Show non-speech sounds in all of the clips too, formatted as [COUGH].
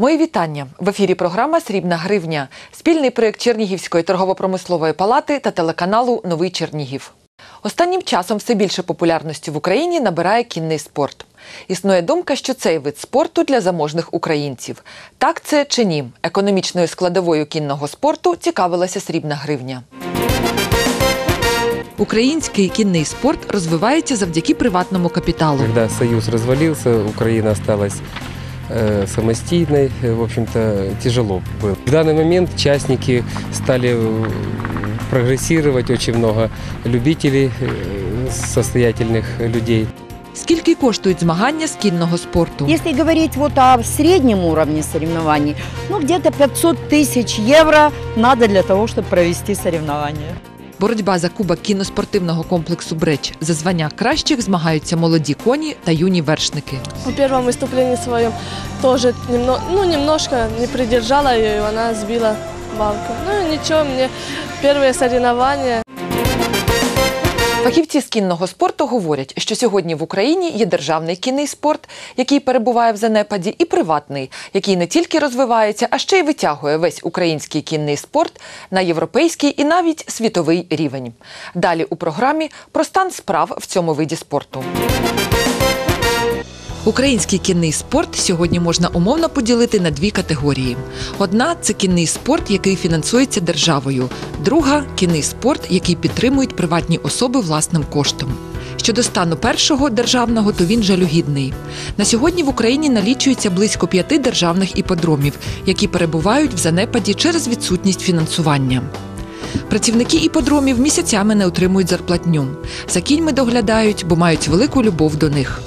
Мої вітання в ефірі. Програма Срібна гривня, спільний проєкт Чернігівської торгово-промислової палати та телеканалу Новий Чернігів. Останнім часом все більше популярності в Україні набирає кінний спорт. Існує думка, що цей вид спорту для заможних українців. Так це чи ні? Економічною складовою кінного спорту цікавилася срібна гривня. Український кінний спорт розвивається завдяки приватному капіталу. Когда Союз развалился, Украина осталась самостийной, э, в общем-то, тяжело было. В данный момент частники стали э, прогрессировать, очень много любителей, э, состоятельных людей. Скільки коштують змагання з кінного спорту? Если говорить вот о среднем уровне соревнований, ну где-то 500 тысяч евро надо для того, чтобы провести соревнования. Боротьба за кубок кіноспортивного комплексу Бреч за звання кращих змагаються молоді коні та юні вершники. У першому виступленні своєму тоже немно, ну, немножко не придержала її, вона збила балку. Ну нічого, мені перше соревнования. Фахівці з кінного спорту говорять, що сьогодні в Україні є державний кінний спорт, який перебуває в занепаді, і приватний, який не тільки розвивається, а ще й витягує весь український кінний спорт на європейський і навіть світовий рівень. Далі у програмі про стан справ в цьому виді спорту. Український кінний спорт сьогодні можна умовно поділити на дві категорії: одна це кінний спорт, який фінансується державою, друга кінний спорт, який підтримують приватні особи власним коштом. Щодо стану першого державного, то він жалюгідний. На сьогодні в Україні налічується близько п'яти державних іподромів, які перебувають в занепаді через відсутність фінансування. Працівники іподромів місяцями не отримують зарплатню. За кіньми доглядають, бо мають велику любов до них.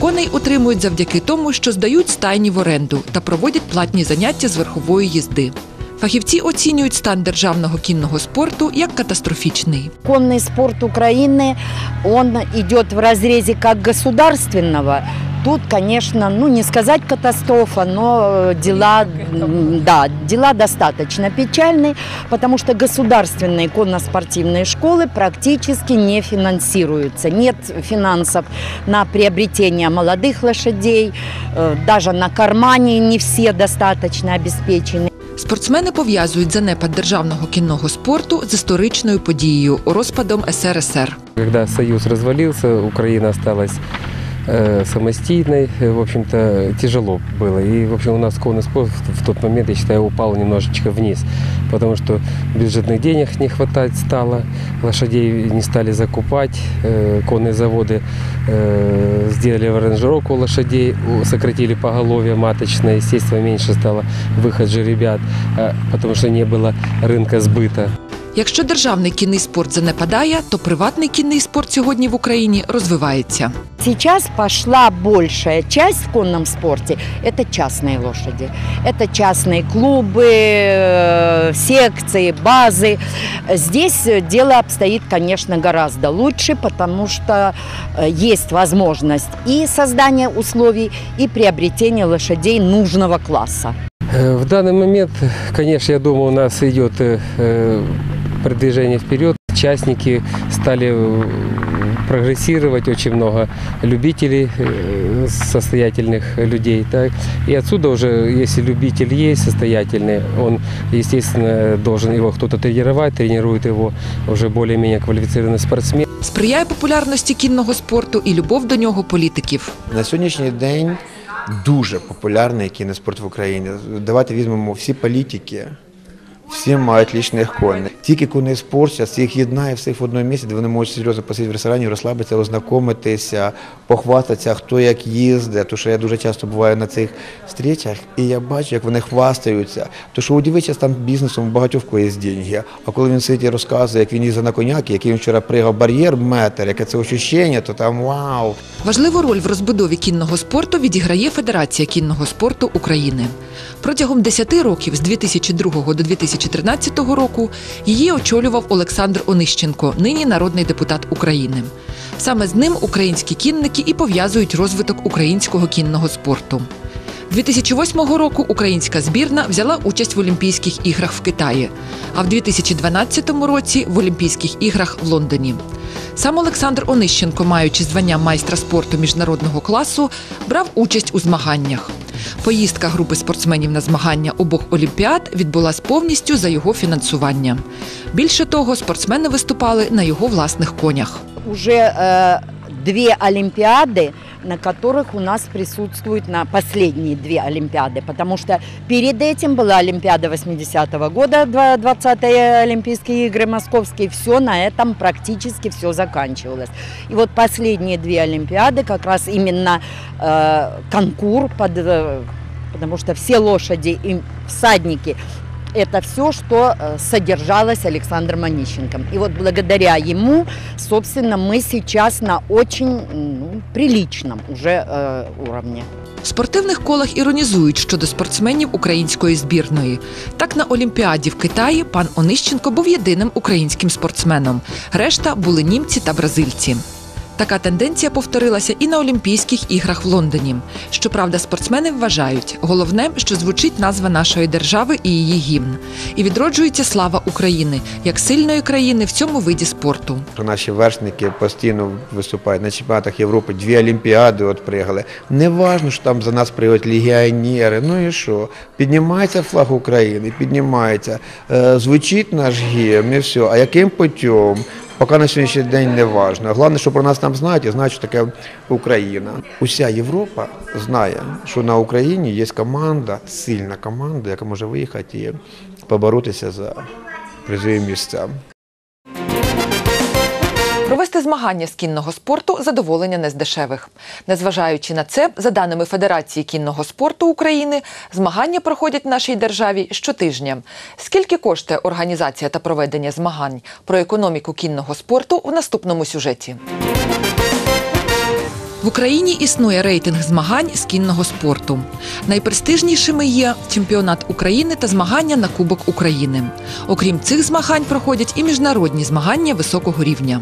Коней утримують завдяки тому, що здають стайні в оренду та проводять платні заняття з верхової їзди. Фахівці оцінюють стан державного кінного спорту як катастрофічний. Конний спорт України он йде в розрізі как государственного Тут, конечно, ну не сказать катастрофа, но э, дела, м, да, дела достаточно печальные, потому что государственные конно-спортивные школы практически не финансируются. Нет финансов на приобретение молодых лошадей, э, даже на кармане не все достаточно обеспечены. Спортсмени пов'язують занепад державного кінного спорту з історичною подією розпадом СРСР. Когда Союз развалился, Украина осталась э, самостийной, э, в общем-то, тяжело было. И, в общем, у нас конный спорт в в тот момент, я считаю, упал немножечко вниз, потому что бюджетных денег не хватать стало, лошадей не стали закупать, э, конные заводы э, сделали аранжировку лошадей, у- сократили поголовье маточное, естественно, меньше стало выход же ребят, э, потому что не было рынка сбыта. Якщо державний кінний спорт занепадає, то приватний кінний спорт сьогодні в Україні розвивається. Сейчас пошла большая часть в конном спорте – это частные лошади. Это частные клубы, э, секции, базы. Здесь э, дело обстоит, конечно, гораздо лучше, потому что э, есть возможность и создания условий, и приобретения лошадей нужного класса. Э, В данный момент, конечно, я думаю, у нас идет э, э, продвижение вперед. Участники стали э, прогрессировать, очень много любителей, э, состоятельных людей. Так? И отсюда уже, если любитель есть состоятельный, он, естественно, должен его кто-то тренировать, тренирует его уже более-менее квалифицированный спортсмен. Сприяє популярності кінного спорту і любов до нього політиків. На сьогоднішній день дуже популярний кіноспорт в Україні. Давайте візьмемо всі політики. Всі мають лічних коней. Тільки конний спорт зараз їх єднає всіх в одному місці, де вони можуть серйозно посидіти в ресторані, розслабитися, ознайомитися, похвастатися, хто як їздить. Тому що я дуже часто буваю на цих зустрічах, і я бачу, як вони хвастаються. Тому що удивитися там бізнесом у багатьох є деньги. А коли він сидить і розказує, як він їздив на коняки, який він вчора пригав бар'єр метр, яке це ощущення, то там вау. Важливу роль в розбудові кінного спорту відіграє Федерація кінного спорту України. Протягом 10 років з 2002 до 2013 року її очолював Олександр Онищенко, нині народний депутат України. Саме з ним українські кінники і пов'язують розвиток українського кінного спорту. 2008 року українська збірна взяла участь в Олімпійських іграх в Китаї, а в 2012 році в Олімпійських іграх в Лондоні. Сам Олександр Онищенко, маючи звання майстра спорту міжнародного класу, брав участь у змаганнях. Поїздка групи спортсменів на змагання обох олімпіад відбулась повністю за його фінансування. Більше того, спортсмени виступали на його власних конях. Уже э, две Олимпиады, на которых у нас присутствуют на последние две Олимпиады, потому что перед этим была Олимпиада 80-го года, 20-е Олимпийские игры московские, все на этом практически все заканчивалось. И вот последние две Олимпиады, как раз именно э, конкур, под, э, потому что все лошади и всадники это все, что э, содержалось Александром Онищенком. И вот благодаря ему, собственно, мы сейчас на очень ну, приличном уже э, уровне. В спортивних колах іронізують щодо спортсменів української збірної. Так на Олімпіаді в Китаї пан Онищенко був єдиним українським спортсменом. Решта були німці та бразильці. Така тенденція повторилася і на Олімпійських іграх в Лондоні. Щоправда, спортсмени вважають, головне, що звучить назва нашої держави і її гімн, і відроджується слава України як сильної країни в цьому виді спорту. Наші вершники постійно виступають на чемпіонатах Європи, дві олімпіади от приїхали. Не важно, що там за нас приїдуть легіонери. Ну і що? Піднімається флаг України, піднімається, е, звучить наш гімн і все. А яким путем? Поки на сьогоднішній день не важливо. Головне, що про нас там знають і знають, що таке Україна. Уся Європа знає, що на Україні є команда, сильна команда, яка може виїхати і поборотися за призові місця. Провести змагання з кінного спорту задоволення не з дешевих. Незважаючи на це, за даними Федерації кінного спорту України, змагання проходять в нашій державі щотижня. Скільки коштує організація та проведення змагань про економіку кінного спорту в наступному сюжеті? В Україні існує рейтинг змагань з кінного спорту. Найпрестижнішими є чемпіонат України та змагання на Кубок України. Окрім цих змагань, проходять і міжнародні змагання високого рівня.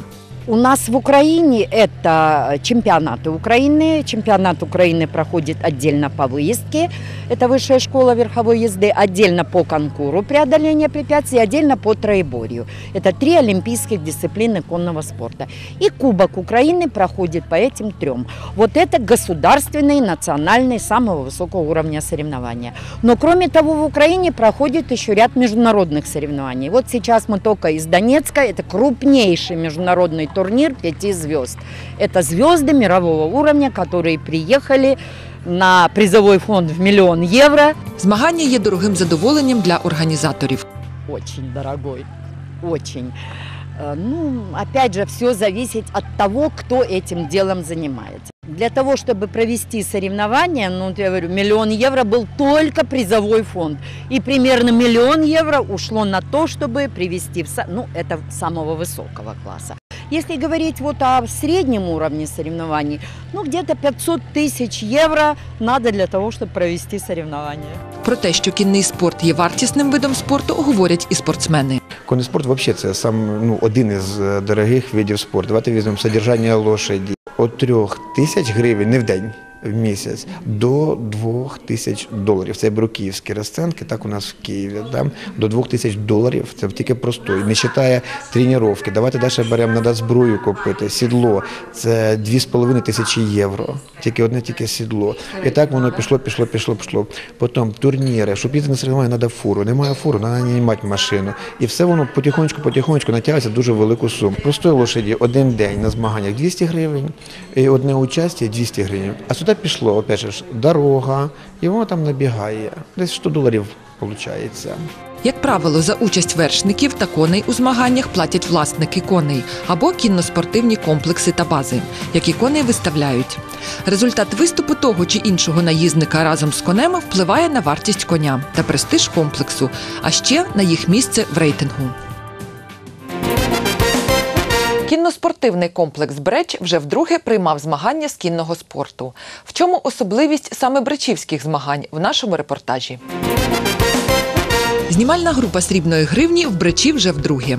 У нас в Украине это чемпионаты Украины. Чемпионат Украины проходит отдельно по выездке. Это высшая школа верховой езды. Отдельно по конкуру преодоления препятствий, отдельно по троеборью. Это три олимпийских дисциплины конного спорта. И Кубок Украины проходит по этим трем. Вот это государственные, национальные, самого высокого уровня соревнования. Но кроме того, в Украине проходит еще ряд международных соревнований. Вот сейчас мы только из Донецка. Это крупнейший международный турнир пяти звезд. Это звезды мирового уровня, которые приехали на призовой фонд в миллион евро. Змагання є дорогим задоволенням для організаторів. Очень дорогой, очень. Э, Ну, опять же, все зависит от того, кто этим делом занимается. Для того, чтобы провести соревнования, ну, вот я говорю, миллион евро был только призовой фонд. И примерно миллион евро ушло на то, чтобы привести, в, са- ну, это самого высокого класса. Если говорить вот о среднем уровне соревнований, ну, где-то 500 тысяч евро надо для того, чтобы провести соревнования. Про те, що кінний спорт є вартісним видом спорту, говорять і спортсмени. Конний спорт взагалі це сам ну, один із е, дорогих видів спорту. Давайте візьмемо содержання лошаді. От трьох тисяч гривень не в день, в місяць до двох тисяч доларів. Це беру київські розценки, так у нас в Києві. Да? До двох тисяч доларів це тільки простой. Не вважає тренування. Давайте далі беремо, треба зброю купити, сідло. Це дві з половиною тисячі євро. Тільки одне тільки сідло. І так воно пішло, пішло, пішло, пішло. Потім турніри. Щоб їздити на соревнування, треба фуру. Немає фуру, треба наймати машину. І все воно потихонечку, потихонечку натягується дуже велику суму. Простої лошаді один день на змаганнях 200 гривень, і одне участь 200 гривень. А сюди пішло, опять же, дорога, і воно там набігає. Десь 100 доларів виходить. Як правило, за участь вершників та коней у змаганнях платять власники коней або кінноспортивні комплекси та бази, які коней виставляють. Результат виступу того чи іншого наїзника разом з конем впливає на вартість коня та престиж комплексу, а ще на їх місце в рейтингу. Кінноспортивний комплекс Бреч вже вдруге приймав змагання з кінного спорту. В чому особливість саме бречівських змагань в нашому репортажі? Знімальна група срібної гривні в Бречі вже вдруге.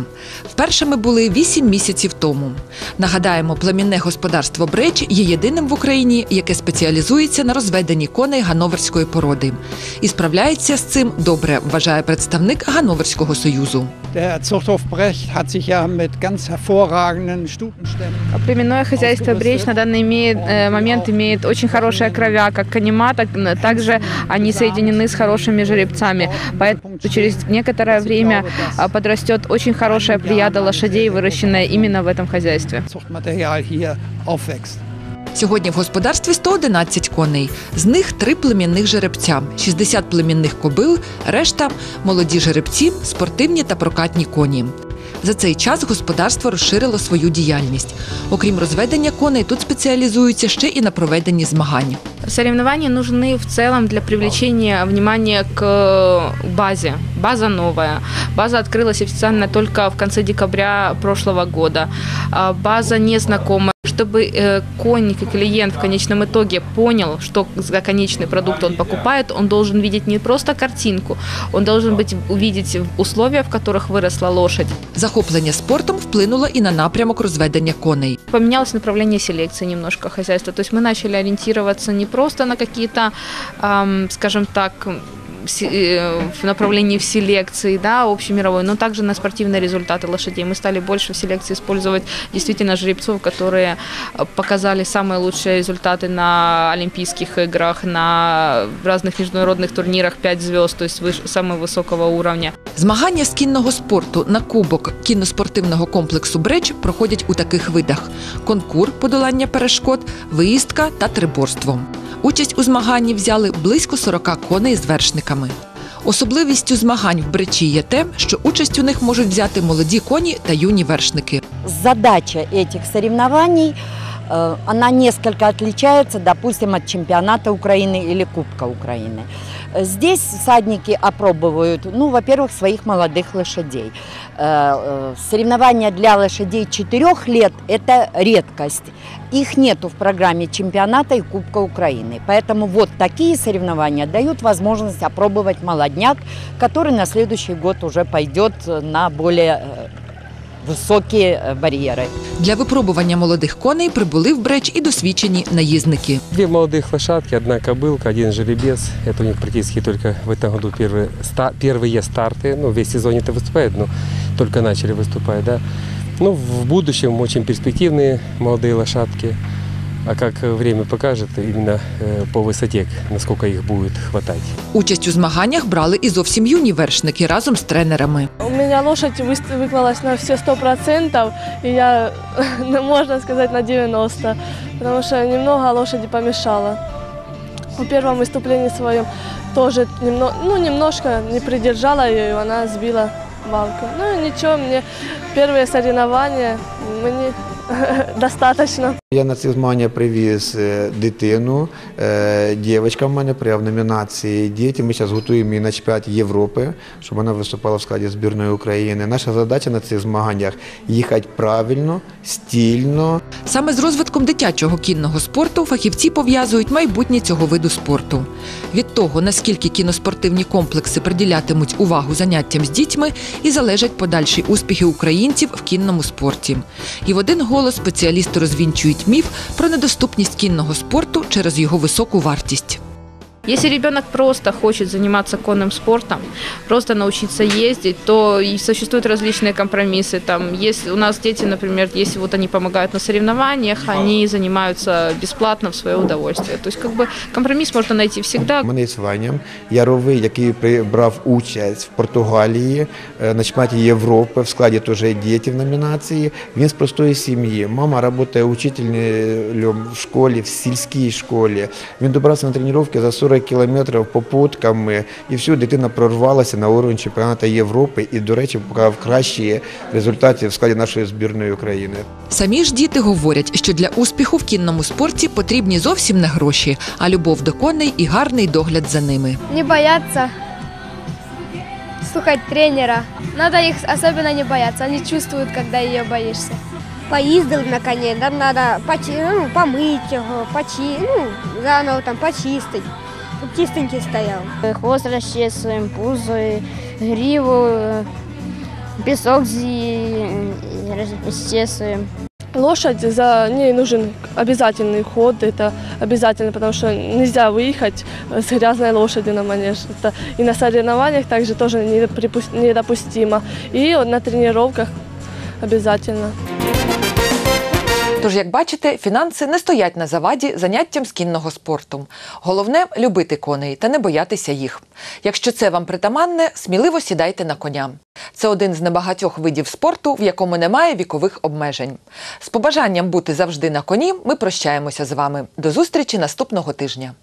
Вперше ми були вісім місяців тому. Нагадаємо, племінне господарство Бреч є єдиним в Україні, яке спеціалізується на розведенні коней гановерської породи. І справляється з цим добре, вважає представник Гановерського союзу. Der Zuchthof Brecht hat sich ja mit ganz hervorragenden Stutenstämmen Племенное хозяйство Бреч на данный имеет, э, момент имеет очень хорошая кровя, как канема, так также они соединены с хорошими жеребцами. Поэтому через некоторое время подрастет очень хорошая плеяда лошадей, выращенная именно в этом хозяйстве. Сьогодні в господарстві 111 коней. З них три племінних жеребця, 60 племінних кобил, решта молоді жеребці, спортивні та прокатні коні. За цей час господарство розширило свою діяльність. Окрім розведення коней, тут спеціалізуються ще і на проведенні змагань. Соревнования нужны в целом для привлечения внимания к э, базе. База новая. База открылась официально только в конце декабря прошлого года. А База незнакомая. Чтобы э, конь и клиент в конечном итоге понял, что за конечный продукт он покупает, он должен видеть не просто картинку, он должен быть, увидеть условия, в которых выросла лошадь. Захоплення спортом вплинуло і на напрямок розведення коней. Поменялось направление селекции немножко хозяйства. То есть мы начали ориентироваться не просто на какие-то, ам, скажем так, се- э, в направлении в селекции, да, общемировой, но также на спортивные результаты лошадей. Мы стали больше в селекции использовать действительно жеребцов, которые э, показали самые лучшие результаты на Олимпийских играх, на разных международных турнирах 5 звезд, то есть выш- самого высокого уровня. Змагання з кінного спорту на кубок кіноспортивного комплексу Бреч проходять у таких видах: конкур, подолання перешкод, виїздка та триборство. Участь у змаганні взяли близько 40 коней з вершниками. Особливістю змагань в Бречі є те, що участь у них можуть взяти молоді коні та юні вершники. Задача этих соревнований, э, она несколько отличается, допустим, от чемпионата Украины или Кубка Украины. Э, Здесь всадники опробовают, ну, во-первых, своих молодых лошадей. Э, э, Соревнования для лошадей 4 лет – это редкость. Их нету в программе чемпионата и Кубка Украины. Поэтому вот такие соревнования дают возможность опробовать молодняк, который на следующий год уже пойдет на более э, высокие э, барьеры. Для випробування молодих коней прибули в Бреч і досвідчені наїзники. Две молодых лошадки, одна кобылка, один жеребец. Это у них практически только в этом году первые, ста- первые старты. Ну, весь сезон это выступают, но только начали выступать, да. Ну, в будущем очень перспективные молодые лошадки. А как время покажет, именно э, по высоте, насколько их будет хватать. Участь у змаганнях брали і зовсім юні вершники разом з тренерами. У меня лошадь выс- выклалась на все сто процентов, и я, [LAUGHS] ну, можно сказать, на 90, потому что немного лошади помешала. В первом выступлении своем тоже немного, ну, немножко не придержала ее, и она сбила балку. Ну и ничего, мне первые соревнования, мне [LAUGHS] достаточно. Я на ці змагання привіз е, дитину. Е, Дівчинка в мене прямо номінації діти. Ми зараз готуємо її на чемпіонат Європи, щоб вона виступала в складі збірної України. Наша задача на цих змаганнях їхати правильно, стільно, Саме з розвитком дитячого кінного спорту фахівці пов'язують майбутнє цього виду спорту. Від того, наскільки кіноспортивні комплекси приділятимуть увагу заняттям з дітьми, і залежать подальші успіхи українців в кінному спорті. І в один голос спеціалісти розвінчують міф про недоступність кінного спорту через його високу вартість. Если ребенок просто хочет заниматься конным спортом, просто научиться ездить, то и существуют различные компромиссы. Там есть у нас дети, например, если вот они помогают на соревнованиях, они занимаются бесплатно в свое удовольствие. То есть как бы компромисс можно найти всегда. У мене є Ваня Яровий, який при- брав участь в Португалії е, на чемпіонаті Європи в складі теж діти в номінації. Він з простої сім'ї. Мама працює учителем в школі, в сільській школі. Він добрався на тренування за 40 кілометрів попутками, і все, дитина прорвалася на уровень чемпіонату Європи і, до речі, показав кращі результати в складі нашої збірної України. Самі ж діти говорять, що для успіху в кінному спорті потрібні зовсім не гроші, а любов до коней і гарний догляд за ними. Не бояться слухать тренера. Надо их особенно не бояться. Они чувствуют, когда ее боишься. поїздили на коні, нам треба почи, ну, помити його, почи, ну, заново там почистити. чистенький стоял. Хвост расчесываем, пузо, гриву, песок расчесываем. Лошадь, за ней нужен обязательный ход, это обязательно, потому что нельзя выехать с грязной лошадью на манеж. Это и на соревнованиях также тоже неприпус- недопустимо. И вот на тренировках обязательно. Тож, як бачите, фінанси не стоять на заваді заняттям з кінного спорту. Головне любити коней та не боятися їх. Якщо це вам притаманне, сміливо сідайте на коня. Це один з небагатьох видів спорту, в якому немає вікових обмежень. З побажанням бути завжди на коні, ми прощаємося з вами. До зустрічі наступного тижня.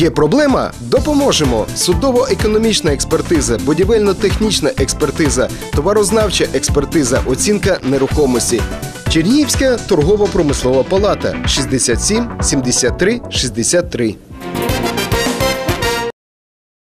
Є проблема? Допоможемо. Судово-економічна експертиза, будівельно-технічна експертиза, товарознавча експертиза, оцінка нерухомості. Чернігівська торгово-промислова палата 67 73 63.